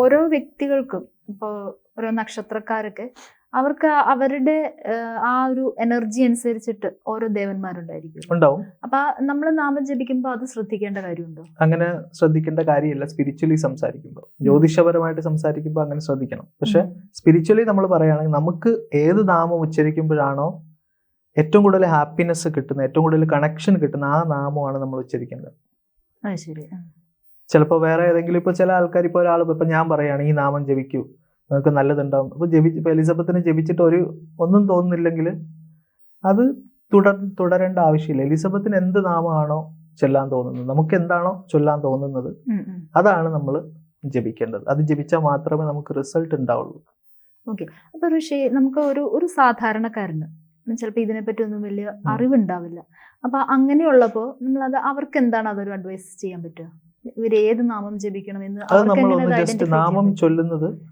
ഓരോ വ്യക്തികൾക്കും ഇപ്പോൾ ഓരോ നക്ഷത്രക്കാരൊക്കെ അവർക്ക് അവരുടെ ആ ഒരു എനർജി അനുസരിച്ചിട്ട് ഓരോ ദേവന്മാരുണ്ടായിരിക്കും ഉണ്ടാവും. അപ്പൊ നമ്മൾ നാമം ജപിക്കുമ്പോൾ അത് ശ്രദ്ധിക്കേണ്ട കാര്യമുണ്ടോ? അങ്ങനെ ശ്രദ്ധിക്കേണ്ട കാര്യമില്ല. സ്പിരിച്വലി സംസാരിക്കുമ്പോൾ. ജ്യോതിഷപരമായിട്ട് സംസാരിക്കുമ്പോൾ അങ്ങനെ ശ്രദ്ധിക്കണം. പക്ഷെ സ്പിരിച്വലി നമ്മൾ പറയുകയാണെങ്കിൽ നമുക്ക് ഏത് നാമം ഉച്ചരിക്കുമ്പോഴാണോ ഏറ്റവും കൂടുതൽ ഹാപ്പിനെസ് കിട്ടുന്ന ഏറ്റവും കൂടുതൽ കണക്ഷൻ കിട്ടുന്ന ആ നാമമാണ് നമ്മൾ ഉച്ചരിക്കേണ്ടത്. ശരി. ചിലപ്പോൾ വേറെ ഏതെങ്കിലും ഇപ്പോൾ ചില ആൾക്കാർ ഇപ്പോൾ ഒരാൾ ഇപ്പം ഞാൻ പറയുകയാണ് ഈ നാമം ജപിക്കൂ. നിങ്ങൾക്ക് നല്ലതുണ്ടാവും. അപ്പോൾ ജപി ഇപ്പോൾ എലിസബത്തിനെ ജപിച്ചിട്ട് ഒരു ഒന്നും തോന്നുന്നില്ലെങ്കിൽ അത് തുടർ തുടരേണ്ട ആവശ്യമില്ല. എലിസബത്തിന് എന്ത് നാമമാണോ ചൊല്ലാൻ തോന്നുന്നത് നമുക്ക് എന്താണോ ചൊല്ലാൻ തോന്നുന്നത്. അതാണ് നമ്മൾ ജപിക്കേണ്ടത്. അത് ജപിച്ചാൽ മാത്രമേ നമുക്ക് റിസൾട്ട് ഉണ്ടാവുള്ളൂ. ഓക്കെ. അപ്പൊ ഋഷി നമുക്ക് ഒരു ഒരു സാധാരണക്കാരന് ചിലപ്പോൾ ഇതിനെപ്പറ്റി ഒന്നും വലിയ അറിവുണ്ടാവില്ല. അപ്പൊ അങ്ങനെയുള്ളപ്പോ നമ്മൾ അത് അവർക്ക് എന്താണ് അതൊരു അഡ്വൈസ് ചെയ്യാൻ പറ്റുക? ഇവർ ഏത് നാമം ജപിക്കണം എന്ന് ജസ്റ്റ് നാമം ചൊല്ലുന്നത്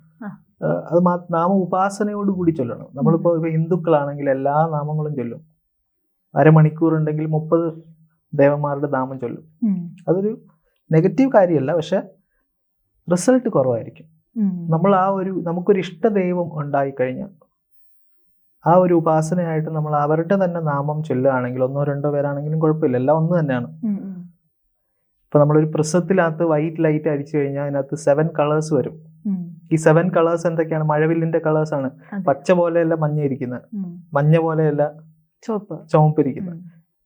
അത് മാ- നാമ ഉപാസനയോട് കൂടി ചൊല്ലണം. നമ്മളിപ്പോ ഇപ്പൊ ഹിന്ദുക്കളാണെങ്കിൽ എല്ലാ നാമങ്ങളും ചൊല്ലും. അരമണിക്കൂർ ഉണ്ടെങ്കിൽ മുപ്പത് ദേവന്മാരുടെ നാമം ചൊല്ലും. അതൊരു നെഗറ്റീവ് കാര്യമല്ല പക്ഷെ റിസൾട്ട് കുറവായിരിക്കും. നമ്മൾ ആ ഒരു നമുക്കൊരു ഇഷ്ട ദൈവം ഉണ്ടായി കഴിഞ്ഞാൽ ആ ഒരു ഉപാസനയായിട്ട് നമ്മൾ അവരുടെ തന്നെ നാമം ചൊല്ലുകയാണെങ്കിൽ ഒന്നോ രണ്ടോ പേരാണെങ്കിലും കുഴപ്പമില്ല. എല്ലാം ഒന്ന് തന്നെയാണ്. ഇപ്പൊ നമ്മളൊരു പ്രിസത്തിനകത്ത് വൈറ്റ് ലൈറ്റ് അടിച്ചു കഴിഞ്ഞാൽ അതിനകത്ത് സെവൻ കളേഴ്സ് വരും. ഈ സെവൻ കളേഴ്സ് എന്തൊക്കെയാണ്? മഴവില്ലിന്റെ കളേഴ്സ് ആണ്. പച്ച പോലെയല്ല മഞ്ഞ ഇരിക്കുന്നത്. മഞ്ഞ പോലെയല്ല ചുവപ്പ്. ചുവപ്പിരിക്കുന്നത്.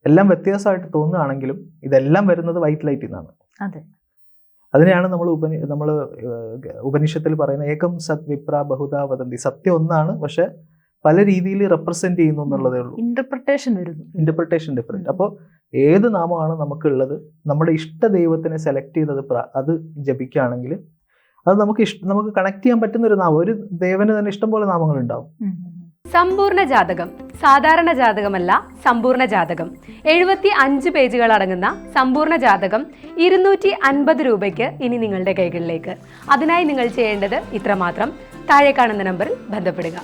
എല്ലാം വ്യത്യാസമായിട്ട് തോന്നുകയാണെങ്കിലും ഇതെല്ലാം വരുന്നത് വൈറ്റ് ലൈറ്റിൽ നിന്നാണ് അതെ. അതിനെയാണ് നമ്മൾ ഉപനി നമ്മൾ ഉപനിഷത്തിൽ പറയുന്ന ഏകം സത് വിപ്ര ബഹുദാ വദന്തി. സത്യം ഒന്നാണ് പക്ഷെ പല രീതിയിൽ റെപ്രസെന്റ് ചെയ്യുന്നു എന്നുള്ളതേ ഉള്ളൂ. ഇന്റർപ്രിട്ടേഷൻ വരുന്നു. ഇന്റർപ്രിട്ടേഷൻ ഡിഫറെന്റ് അപ്പോൾ ഏത് നാമമാണ് നമുക്കുള്ളത്? നമ്മുടെ ഇഷ്ട ദൈവത്തിനെ സെലക്ട് ചെയ്തത് അത് ജപിക്കുകയാണെങ്കിൽ അത് നമുക്ക് ഇഷ്ട നമുക്ക് കണക്ട് ചെയ്യാൻ പറ്റുന്ന ഒരു നാമം. ഒരു ദേവന് തന്നെ ഇഷ്ടം പോലെ നാമങ്ങൾ ഉണ്ടാവും. സമ്പൂർണ ജാതകം സാധാരണ ജാതകമല്ല സമ്പൂർണ ജാതകം. എഴുപത്തി അഞ്ച് പേജുകൾ അടങ്ങുന്ന സമ്പൂർണ ജാതകം ഇരുന്നൂറ്റി അൻപത് രൂപയ്ക്ക് ഇനി നിങ്ങളുടെ കൈകളിലേക്ക്. അതിനായി നിങ്ങൾ ചെയ്യേണ്ടത് ഇത്രമാത്രം. താഴെ കാണുന്ന നമ്പറിൽ ബന്ധപ്പെടുക.